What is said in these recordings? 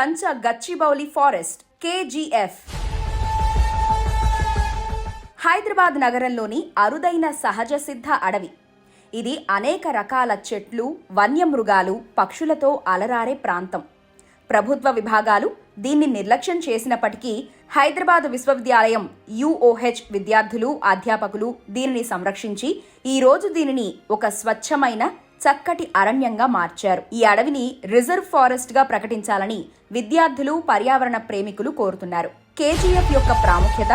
Kancha Gachibowli forest KGF. Hyderabad నగరంలోని అరుదైన సహజ సిద్ధ అడవి. ఇది అనేక రకాల చెట్లు వన్యమృగాలు పక్షులతో అలరారే ప్రాంతం. ప్రభుత్వ విభాగాలు దీన్ని నిర్లక్ష్యం చేసినప్పటికీ హైదరాబాద్ విశ్వవిద్యాలయం యుఓహెచ్ విద్యార్థులు అధ్యాపకులు దీనిని సంరక్షించి ఈరోజు దీనిని ఒక స్వచ్ఛమైన చక్కటి అరణ్యంగా మార్చారు. ఈ అడవిని రిజర్వ్ ఫారెస్ట్గా ప్రకటించాలని విద్యార్థులు పర్యావరణ ప్రేమికులు కోరుతున్నారు. కేజీఎఫ్ యొక్క ప్రాముఖ్యత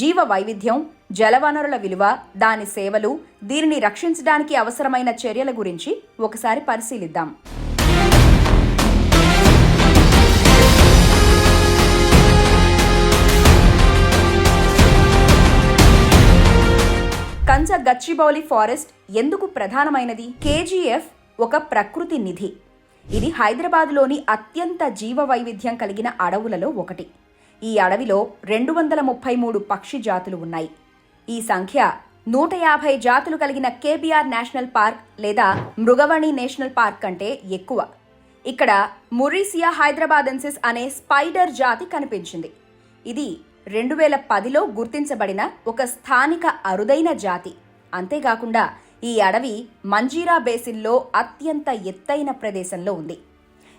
జీవ వైవిధ్యం జలవనరుల విలువ దాని సేవలు దీనిని రక్షించడానికి అవసరమైన చర్యల గురించి ఒకసారి పరిశీలిద్దాం. గచ్చిబౌలి ఫారెస్ట్ ఎందుకు ప్రధానమైనది? కేజీఎఫ్ ఒక ప్రకృతి నిధి. ఇది హైదరాబాద్లోని అత్యంత జీవ వైవిధ్యం కలిగిన అడవులలో ఒకటి. ఈ అడవిలో రెండు వందల ముప్పై మూడు పక్షి జాతులు ఉన్నాయి. ఈ సంఖ్య నూట యాభై జాతులు కలిగిన కేబీఆర్ నేషనల్ పార్క్ లేదా మృగవణి నేషనల్ పార్క్ కంటే ఎక్కువ. ఇక్కడ మురీసియా హైదరాబాదెన్సిస్ అనే స్పైడర్ జాతి కనిపించింది. ఇది రెండు వేల పదిలో గుర్తించబడిన ఒక స్థానిక అరుదైన జాతి. అంతేకాకుండా ఈ అడవి మంజీరా బేసిన్లో అత్యంత ఎత్తైన ప్రదేశంలో ఉంది.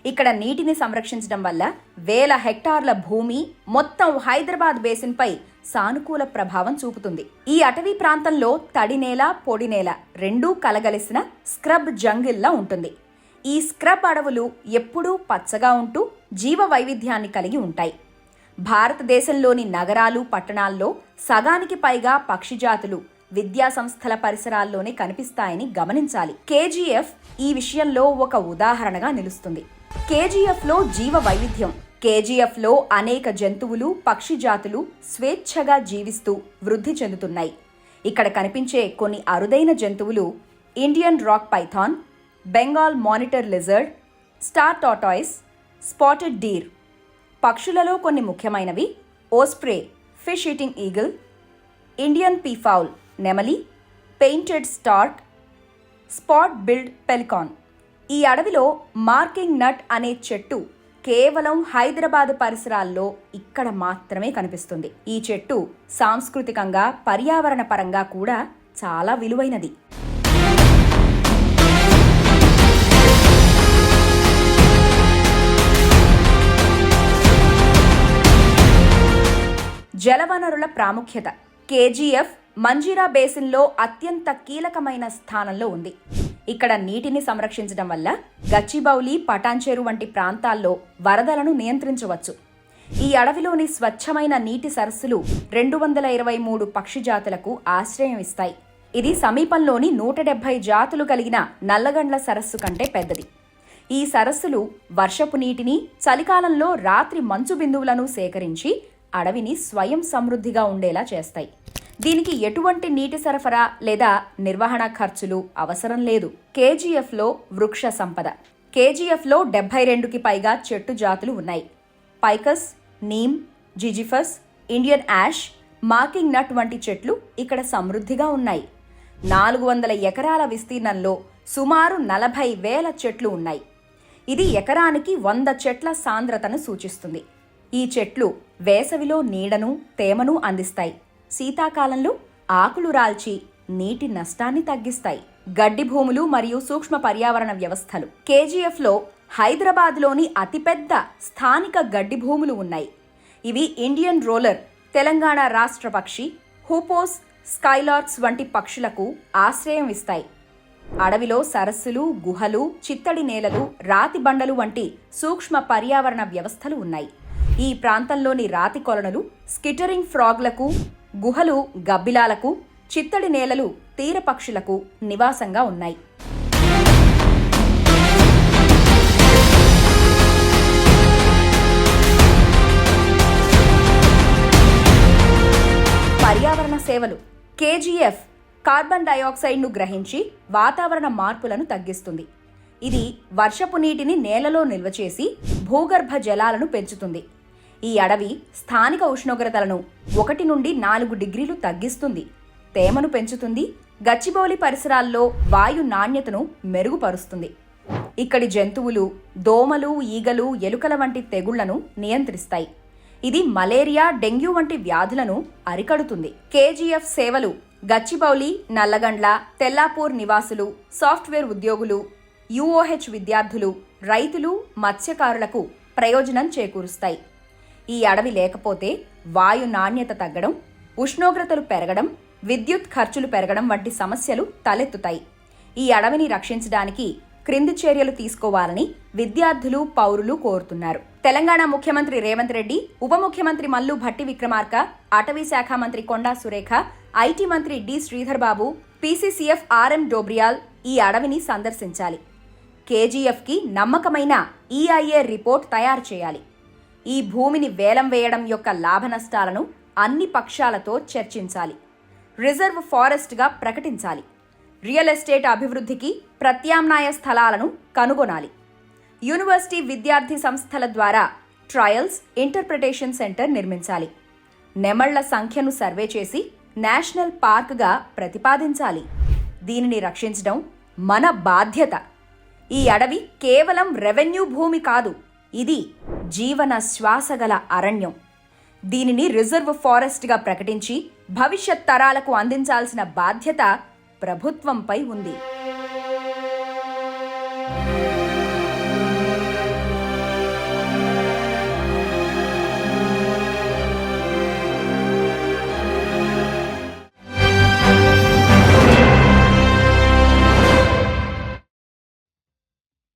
ఇక్కడ నీటిని సంరక్షించడం వల్ల వేల హెక్టార్ల భూమి మొత్తం హైదరాబాద్ బేసిన్పై సానుకూల ప్రభావం చూపుతుంది. ఈ అటవీ ప్రాంతంలో తడి నేల పొడి నేల రెండూ కలగలిసిన స్క్రబ్ జంగిల్లా ఉంటుంది. ఈ స్క్రబ్ అడవులు ఎప్పుడూ పచ్చగా ఉంటూ జీవ వైవిధ్యాన్ని కలిగి ఉంటాయి. భారతదేశంలోని నగరాలు పట్టణాల్లో సగానికి పైగా పక్షి జాతులు విద్యా సంస్థల పరిసరాల్లోనే కనిపిస్తాయని గమనించాలి. కేజీఎఫ్ ఈ విషయంలో ఒక ఉదాహరణగా నిలుస్తుంది. కేజీఎఫ్లో జీవ వైవిధ్యం కేజీఎఫ్లో అనేక జంతువులు పక్షి జాతులు స్వేచ్ఛగా జీవిస్తూ వృద్ధి చెందుతున్నాయి. ఇక్కడ కనిపించే కొన్ని అరుదైన జంతువులు Indian rock python Bengal monitor lizard star tortoise spotted deer. పక్షులలో కొన్ని ముఖ్యమైనవి osprey fish eating eagle Indian peafowl. నెమలి painted stork spot billed pelican. ఈ అడవిలో మార్కింగ్ నట్ అనే చెట్టు కేవలం హైదరాబాద్ పరిసరాల్లో ఇక్కడ మాత్రమే కనిపిస్తుంది. ఈ చెట్టు సాంస్కృతికంగా పర్యావరణ పరంగా కూడా చాలా విలువైనది. జలవనరుల ప్రాముఖ్యత కేజీఎఫ్ మంజీరా బేసిన్లో అత్యంత కీలకమైన స్థానంలో ఉంది. ఇక్కడ నీటిని సంరక్షించడం వల్ల గచ్చిబౌలి పటాన్చేరు వంటి ప్రాంతాల్లో వరదలను నియంత్రించవచ్చు. ఈ అడవిలోని స్వచ్ఛమైన నీటి సరస్సులు రెండు వందల ఇరవై మూడు పక్షి జాతులకు ఆశ్రయం ఇస్తాయి. ఇది సమీపంలోని నూట డెబ్బై జాతులు కలిగిన నల్లగండ్ల సరస్సు కంటే పెద్దది. ఈ సరస్సులు వర్షపు నీటిని చలికాలంలో రాత్రి మంచు బిందువులను సేకరించి అడవిని స్వయం సమృద్ధిగా ఉండేలా చేస్తాయి. దీనికి ఎటువంటి నీటి సరఫరా లేదా నిర్వహణ ఖర్చులు అవసరం లేదు. కేజీఎఫ్లో వృక్ష సంపద. కేజీఎఫ్లో డెబ్బై రెండుకి పైగా చెట్టు జాతులు ఉన్నాయి. Ficus neem ziziphus Indian ash marking nut వంటి చెట్లు ఇక్కడ సమృద్ధిగా ఉన్నాయి. నాలుగు వందల ఎకరాల విస్తీర్ణంలో సుమారు నలభై వేల చెట్లు ఉన్నాయి. ఇది ఎకరానికి వంద చెట్ల సాంద్రతను సూచిస్తుంది. ఈ చెట్లు వేసవిలో నీడను తేమను అందిస్తాయి. శీతాకాలంలో ఆకులు రాల్చి నీటి నష్టాన్ని తగ్గిస్తాయి. గడ్డి భూములు మరియు సూక్ష్మ పర్యావరణ వ్యవస్థలు. కేజీఎఫ్లో హైదరాబాద్లోని అతిపెద్ద స్థానిక గడ్డి భూములు ఉన్నాయి. ఇవి ఇండియన్ రోలర్ తెలంగాణ రాష్ట్ర పక్షి హూపోస్ స్కైలార్క్స్ వంటి పక్షులకు ఆశ్రయం ఇస్తాయి. అడవిలో సరస్సులు గుహలు చిత్తడి నేలలు రాతి బండలు వంటి సూక్ష్మ పర్యావరణ వ్యవస్థలు ఉన్నాయి. ఈ ప్రాంతంలోని రాతి కొలనులు స్కిటరింగ్ ఫ్రాగ్లకు గుహలు గబ్బిలాలకు చిత్తడి నేలలు తీరపక్షులకు నివాసంగా ఉన్నాయి. పర్యావరణ సేవలు కేజీఎఫ్ కార్బన్ డయాక్సైడ్ను గ్రహించి వాతావరణ మార్పులను తగ్గిస్తుంది. ఇది వర్షపు నీటిని నేలలో నిల్వ చేసి భూగర్భ జలాలను పెంచుతుంది. ఈ అడవి స్థానిక ఉష్ణోగ్రతలను ఒకటి నుండి నాలుగు డిగ్రీలు తగ్గిస్తుంది. తేమను పెంచుతుంది. గచ్చిబౌలి పరిసరాల్లో వాయు నాణ్యతను మెరుగుపరుస్తుంది. ఇక్కడి జంతువులు దోమలు ఈగలు ఎలుకల వంటి తెగుళ్ళను నియంత్రిస్తాయి. ఇది మలేరియా డెంగ్యూ వంటి వ్యాధులను అరికడుతుంది. కేజీఎఫ్ సేవలు గచ్చిబౌలి నల్లగండ్ల తెల్లాపూర్ నివాసులు సాఫ్ట్వేర్ ఉద్యోగులు యుఓహెచ్ విద్యార్థులు రైతులు మత్స్యకారులకు ప్రయోజనం చేకూరుస్తాయి. ఈ అడవి లేకపోతే వాయు నాణ్యత తగ్గడం ఉష్ణోగ్రతలు పెరగడం విద్యుత్ ఖర్చులు పెరగడం వంటి సమస్యలు తలెత్తుతాయి. ఈ అడవిని రక్షించడానికి క్రింది చర్యలు తీసుకోవాలని విద్యార్థులు పౌరులు కోరుతున్నారు. తెలంగాణ ముఖ్యమంత్రి రేవంత్ రెడ్డి ఉప ముఖ్యమంత్రి మల్లు భట్టి విక్రమార్క అటవీ శాఖ మంత్రి కొండా సురేఖ ఐటీ మంత్రి D Sridhar Babu PCCF RM Dobriyal ఈ అడవిని సందర్శించాలి. కేజీఎఫ్కి నమ్మకమైన ఈఐఏ రిపోర్ట్ తయారు చేయాలి. ఈ భూమిని వేలం వేయడం యొక్క లాభనష్టాలను అన్ని పక్షాలతో చర్చించాలి. రిజర్వ్ ఫారెస్ట్గా ప్రకటించాలి. రియల్ ఎస్టేట్ అభివృద్ధికి ప్రత్యామ్నాయ స్థలాలను కనుగొనాలి. యూనివర్సిటీ విద్యార్థి సంస్థల ద్వారా ట్రయల్స్ ఇంటర్ప్రిటేషన్ సెంటర్ నిర్మించాలి. నెమళ్ళ సంఖ్యను సర్వే చేసి నేషనల్ పార్క్గా ప్రతిపాదించాలి. దీనిని రక్షించడం మన బాధ్యత. ఈ అడవి కేవలం రెవెన్యూ భూమి కాదు ఇది జీవన శ్వాస గల అరణ్యం. దీనిని రిజర్వ్ ఫారెస్ట్గా ప్రకటించి భవిష్యత్ తరాలకు అందించాల్సిన బాధ్యత ప్రభుత్వంపై ఉంది.